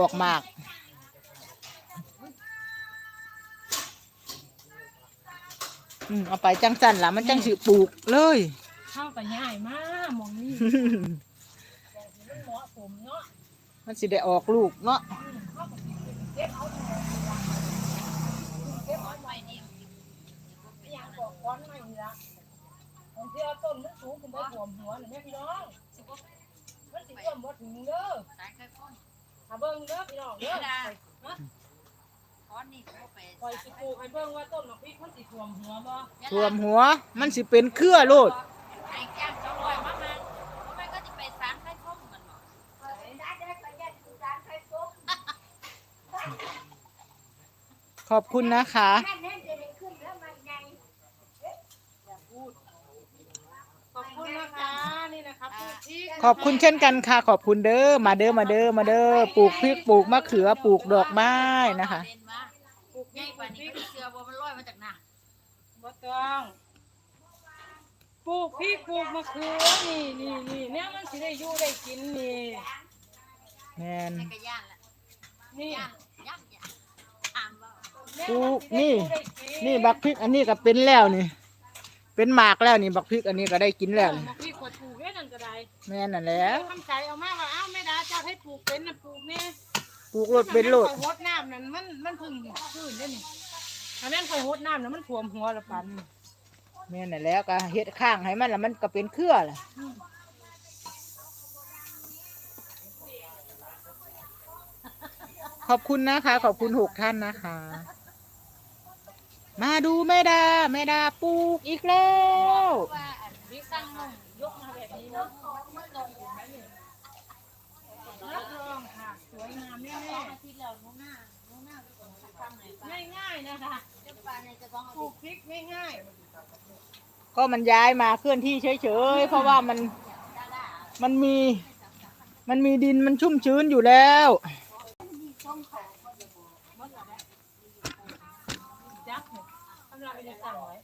ดอกหมาก อืมเอาไปจังสันละมันจังสิปลูกเลย เข้ากับง่ายมากหมองนี่มันเหมาะสมเนาะมันสิได้ออกลูกเนาะเก็บเอาเก็บเอาไว้นี่ไม่อยากบอกก้อนไม่นี่ละบางทีเอาต้นมันสูงขึ้นไปถ่วมหัวหรือแม่พี่น้องมันสิท่วมบ่ถึงเด้อถ้าเบิ่งเด้อพี่น้องเด้อคอยสิปลูกให้เบิ่งว่าต้นมะพริกมันสิท่วมหัวบ่ท่วมหัว มันสิเป็นเครือโลดไอ้แก้มจะลอยมากมันมันก็จะไปสารไข่ต้มมันหรอขอบคุณนะคะ ขอบ คุณนะคะนี่นะครับปลูกพริกขอบคุณเช่นกันค่ะ ขอบคุณเด้อมาเด้อมาเด้อมาเด้อปลูกพริกปลูกมะเขือปลูกดอกไม้นะคะเด่นมาปลูกพริง่ายกกว่านี้ก็เชื่อว่ามันลอยมาจากหนังบ่ต้องปลูกพริกปลูกมะเขือนี่นี่นี่เนี่ยมันสิได้อยู่ได้กินนี่แมนในกระย่านละนี่ย่านย่านย่านถามว่าเนี่ยปลูมักสิได้นี่อยู่ได้กินี่บักพริกอันนี้ก็เป็นแล้วนี่ เป็นหมากแล้วนี่บักพริกอันนี้ก็ได้กินแล้วนี่มะพริกขวดปลูกไว้นั่นก็ได้แม่นนั่นแหล้วคำใจเอามาว่าเอ้าแม่ดาเจ้าให้ปลูกเป็นนะปลูกนี่ปลูกโลดเป็นโลดถ้าแม่นข่อยโหดน้ำนั่นมันมันพึ่งพื้นได้นี่ถ้าแม่นข่อยโหดน้ำนั่นมันท่วมหัวละปันแม่นนั่นแหล้วก็เฮ็ดข้างให้มันแล้วมันก็เป็นเครือล่ะขอบคุณนะคะ ขอบคุณหกท่านนะคะ มาดูแม่ดาแม่ดาปลูกอีกแล้วว่าอันพี่สร้างนุ่มยกมาแบบนี้เนาะมันลงอยู่ไหมเนี่ยรับรองค่ะสวยงามแน่สองอาทิตย์แล้วนู้นหน้านู้นหน้าไปก่อนทำไหนๆบ้างง่ายๆนะคะเจ้าปลาในจะต้องปลูกพริกง่ายก็มันย้ายมาเคลื่อนที่เฉยๆเพราะว่ามันมันมี มันมีดินมันชุ่มชื้นอยู่แล้ว ๆจักเนี่ย ทำลาไปสั่งไว้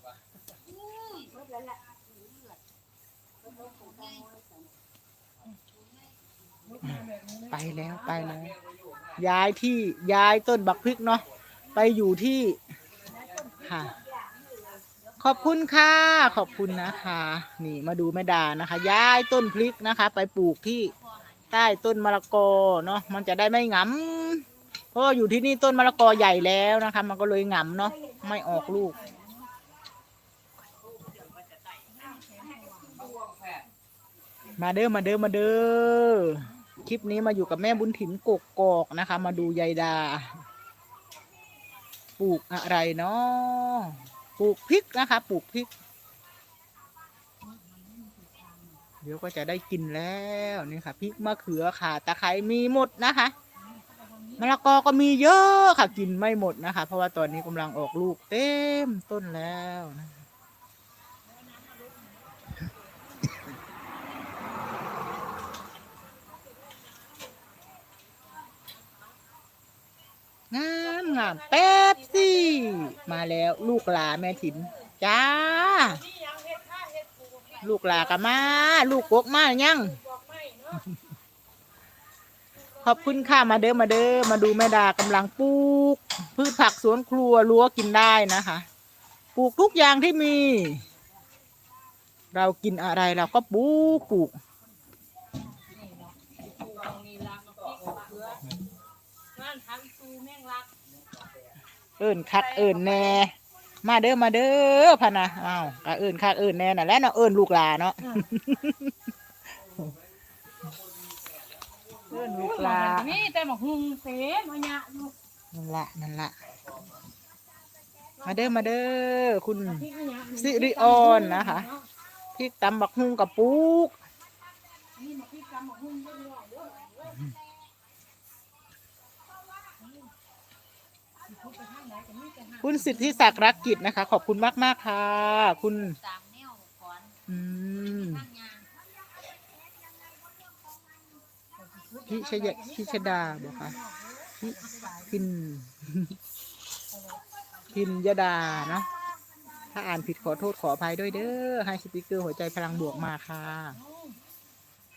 ไปแล้วไปแล้ว ย้ายที่ย้ายต้นบักพริกเนาะไปอยู่ที่ค่ะ ขอบคุณค่ะขอบคุณนะคะ นี่มาดูแม่ดานะคะ ย้ายต้นพริกนะคะ ไปปลูกที่ใต้ต้นมะละกอเนาะมันจะได้ไม่หงำเพราะอยู่ที่นี่ต้นมะละกอใหญ่แล้วนะคะ มันก็เลยหงำเนาะ ไม่ออกลูก มาเด้อมาเด้อมาเด้อคลิปนี้มาอยู่กับแม่บุญถิ่นกกกอกนะคะ มาดูยายดา ปลูกอะไรเนาะปลูกพริกนะคะ ปลูกพริก เดี๋ยวก็จะได้กินแล้วนี่ค่ะพริกมะเขือค่ะตะไคร้มีหมดนะคะ มะละกอก็มีเยอะค่ะกินไม่หมดนะคะ เพราะว่าตอนนี้กำลังออกลูกเต็มต้นแล้วนะงามงามแป๊บสิมาแล้วลูกหลาแม่ถิ่นจ้า ลูกลูกหลากะมา ลูกกกมายัง บอกไม่เนาะ ขอบคุณค่ะมาเด้อมาเด้อมาดูแม่ดากำลังปลูก พืชผักสวนครัวรั้วกินได้นะคะ ปลูกทุกอย่างที่มี เรากินอะไรเราก็ปลูกปลูกเอิญคักเอิญแน่ มาเด้อมาเด้อพะนะอ้าวเอิญคักเอิญแน่น่ะแล้วเนาะเอิญลูกหลาเนาะ เอิญลูกหลานนี่แต่หมกหุงเต็มอันเนี้ยอยู่นั่นละนั่นละมาเด้อมาเด้อคุณพริกอันเนี้ยสิริออนนะคะพริกตำบักฮุงกับปุกคุณสิทธิศักดิ์รักกิจนะคะ ขอบคุณมากมากๆค่ะ คุณอืม ตั้งยาง พิชยพิชดาบอกค่ะพิพินพินยดาเนาะถ้าอ่านผิดขอโทษขออภัยด้วยเด้อให้สติกเกอร์หัวใจพลังบวกมาค่ะ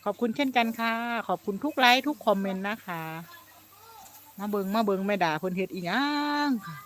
ขอบคุณเช่นกันค่ะ ขอบคุณทุกไลค์ทุกคอมเมนต์นะคะ มาเบิงมาเบิงไม่ด่าเพิ่นเฮ็ดอีหยังค่ะ